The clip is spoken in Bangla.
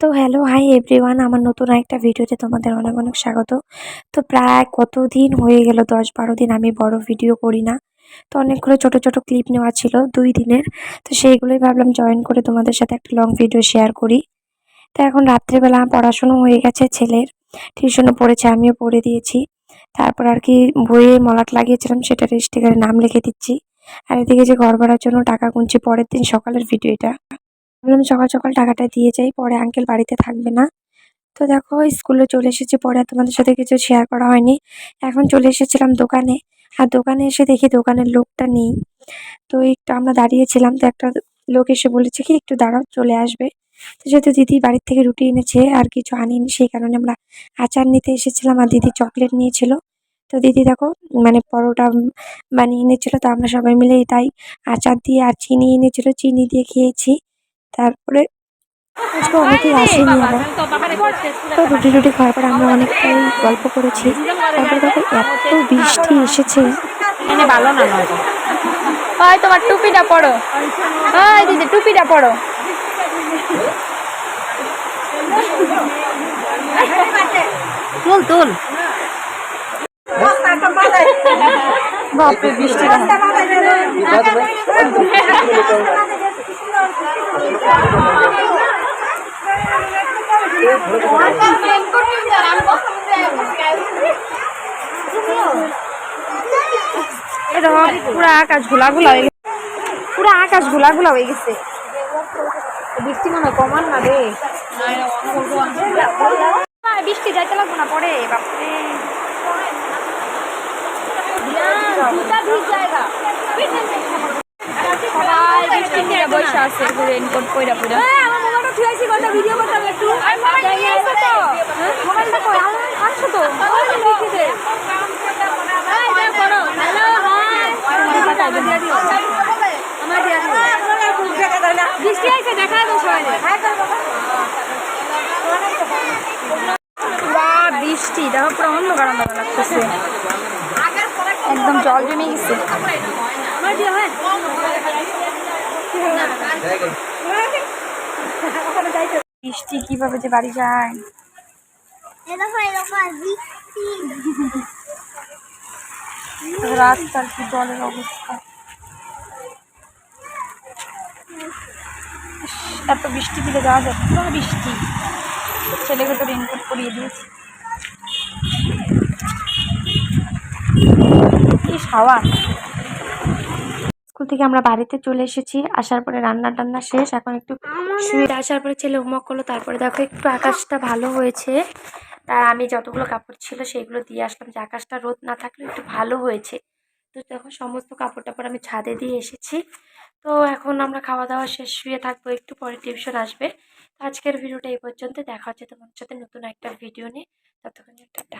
তো হ্যালো হাই এভরিওয়ান আমার নতুন একটা ভিডিওতে তোমাদের অনেক অনেক স্বাগত। তো প্রায় কতদিন হয়ে গেল? দশ বারো দিন আমি বড় ভিডিও করি না। তো অনেকগুলো ছোট ছোট ক্লিপ নেওয়া ছিল দুই দিনের। তো সেইগুলোই ভাবলাম জয়েন করে তোমাদের সাথে একটা লং ভিডিও শেয়ার করি। তো এখন রাত্রেবেলা পড়াশুনো হয়ে গেছে ছেলের। টিউশনও পড়েছে, আমিও পড়ে দিয়েছি। তারপর আর কি বইয়ে মলাট লাগিয়েছিলাম, সেটা রেজিস্ট্রিকারে নাম লিখে দিচ্ছি। আর এদিকে যে ঘর ভাড়ার জন্য টাকা গুনছি, পরের দিন সকালের ভিডিও এটা। ভাবলাম সকাল সকাল টাকাটা দিয়ে যাই, পরে আঙ্কেল বাড়িতে থাকবে না। তো দেখো স্কুলে চলে এসেছি, পরে তোমাদের সাথে কিছু শেয়ার করা হয়নি। এখন চলে এসেছিলাম দোকানে, আর দোকানে এসে দেখি দোকানের লোকটা নেই। তো একটু আমরা দাঁড়িয়েছিলাম, তো একটা লোক এসে বলেছে কি, একটু দাঁড়াও, চলে আসবে। তো যেহেতু দিদি বাড়ির থেকে রুটি এনেছে, আর কিছু আনিনি, সেই কারণে আমরা আচার নিতে এসেছিলাম, আর দিদি চকলেট নিয়েছিল। তো দিদি দেখো মানে পরোটা বানিয়ে এনেছিল, তো আমরা সবাই মিলে এটাই আচার দিয়ে আর চিনি এনেছিল, চিনি দিয়ে খেয়েছি। তারপরে আজকে অনেকেই আসেনি আবার। তো রুটি রুটি খাওয়ার পর আমরা অনেকটাই গল্প করেছি। তারপরে দেখো এত বৃষ্টি এসেছে। এনে ভালো না ওই তোমার টুপিটা পড়ো ওই দিদি টুপিটা পড়ো তুল তুল। বাপরে বৃষ্টি পুরো আকাশ ঘোলা ঘোলা হয়ে গেছে। আকাশ ঘোলা ঘোলা হয়ে গেছে। বৃষ্টি মনে কমান না রে। বৃষ্টি যাইতে লাগবো না পরে, বাপরে। সবাই বৃষ্টির আছে রেনকোট পইরা পইরা ভিডিও করতাম একটু? মোবাইলটা কই আসছো তো? বৃষ্টি আইছে দেখা তো সবাই। বৃষ্টি। দেখো পুরো অন্ধকার অন্ধকার লাগতেছে। একদম জল জমে গেছে। বৃষ্টি কীভাবে যে বাড়ি যায়। রাস্তার কি জলের অবস্থা। এত বৃষ্টি দিলে যাওয়া যায়। পুরো বৃষ্টি? ছেলেকে তো রেনকোট পরিয়ে দিয়েছি। কি হাওয়া। স্কুল থেকে আমরা বাড়িতে চলে এসেছি। আসার পরে রান্না টান্না শেষ এখন একটু শুয়ে আসার পরে ছেলে হোমওয়ার্ক করল তারপরে দেখো একটু আকাশটা ভালো হয়েছে। আর আমি যতগুলো কাপড় ছিল সেগুলো দিয়ে আসলাম যে আকাশটা রোদ না থাকলে একটু ভালো হয়েছে। তো দেখো সমস্ত কাপড় টাপড় আমি ছাদে দিয়ে এসেছি। তো এখন আমরা খাওয়া দাওয়া শেষ শুয়ে থাকব একটু পরে টিউশন আসবে। আজকের ভিডিওটা এই পর্যন্ত দেখা হচ্ছে তোমার সাথে নতুন একটা ভিডিও নিয়ে। ততক্ষণ টাটা।